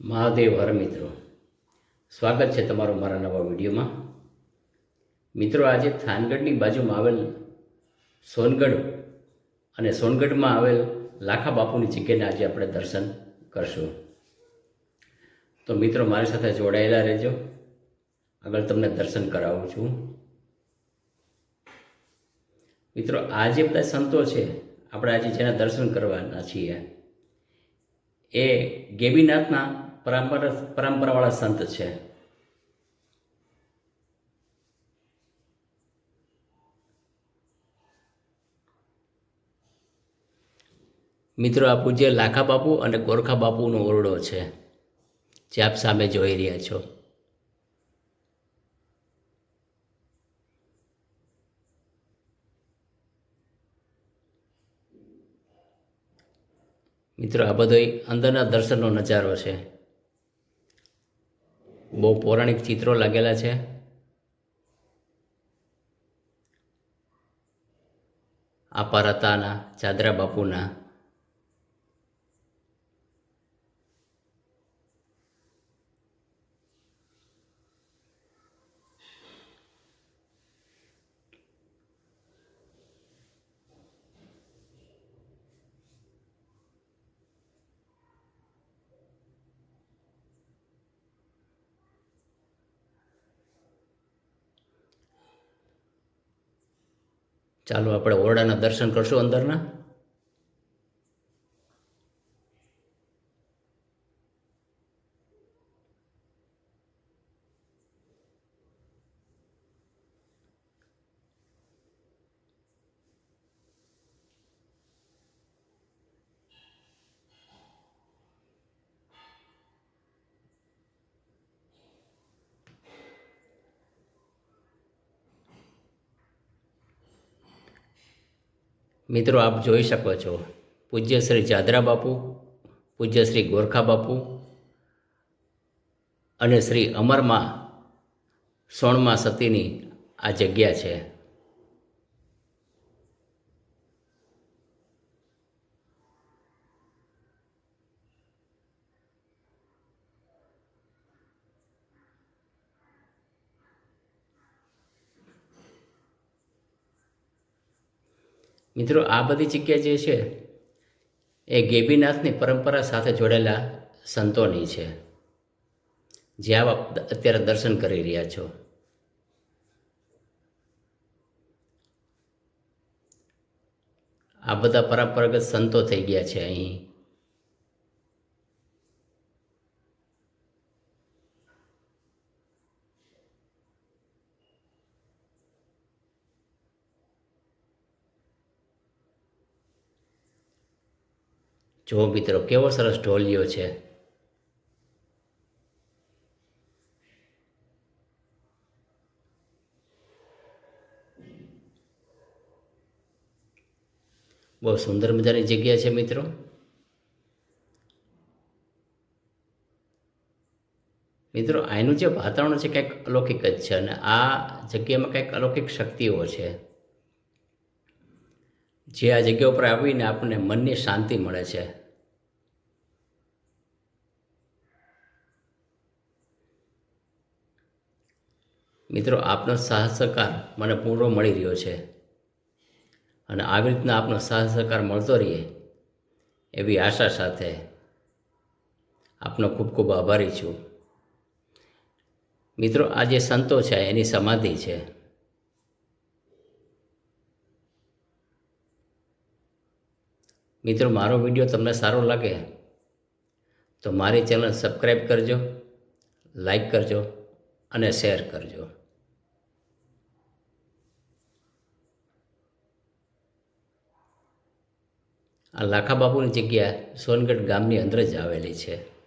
મહાદેવ હર મિત્રો. સ્વાગત છે તમારું મારા નવા વિડીયોમાં. મિત્રો, આજે થાનગઢની બાજુમાં આવેલ સોનગઢ અને સોનગઢમાં આવેલ લાખા બાપુની જગ્યાને આજે આપણે દર્શન કરશું. તો મિત્રો, મારી સાથે જોડાયેલા રહેજો. આગળ તમને દર્શન કરાવું છું. મિત્રો, આ જે બધા સંતો છે, આપણે આજે જેના દર્શન કરવાના છીએ, એ ગેબીનાથના પરંપરા પરંપરાવાળા સંત છે. મિત્રો, આ પૂજ્ય લાખા બાપુ અને ગોરખા બાપુનો ઓરડો છે, જે આપ સામે જોઈ રહ્યા છો. મિત્રો, આ બધો અંદરના દર્શનનો નજારો છે. બહુ પૌરાણિક ચિત્રો લાગેલા છે. આ પરતાના ચાદરા બાપુના ચાલો આપણે ઓરડાના દર્શન કરશું અંદરના. મિત્રો, આપ જોઈ શકો છો. પૂજ્ય શ્રી જાદરા બાપુ, પૂજ્ય શ્રી ગોરખા બાપુ અને શ્રી અમરમાં સોણમાં સતીની આ જગ્યા છે. મિત્રો, આ બધી જગ્યા જે છે, એ ગેબીનાથની પરંપરા સાથે જોડેલા સંતોની છે. જે આપ અત્યારે દર્શન કરી રહ્યા છો. આ બધા પરંપરાગત સંતો થઈ ગયા છે અહીં. જો મિત્રો, કેવો સરસ ઢોલિયો છે. બહુ સુંદર મજાની જગ્યા છે મિત્રો. મિત્રો અહીંનું જે વાતાવરણ છે કંઈક અલૌકિક જ છે અને આ જગ્યામાં કંઈક અલૌકિક શક્તિઓ છે. જે આ જગ્યા ઉપર આવીને આપણને મનની શાંતિ મળે છે. મિત્રો, આપનો સાહસ સહકાર મને પૂરો મળી રહ્યો છે. અને આવી રીતના આપનો સાહસ સહકાર મળતો રહીએ એવી આશા સાથે આપનો ખૂબ ખૂબ આભારી છું. મિત્રો, આ જે સંતો છે, એની સમાધિ છે. મિત્રો, મારો વીડિયો તમને સારો લાગે તો મારી ચેનલ સબસ્ક્રાઈબ કરજો લાઈક કરજો અને શેર કરજો. આ લાખાબાપુની જગ્યા સોનગઢ ગામની અંદર જ આવેલી છે.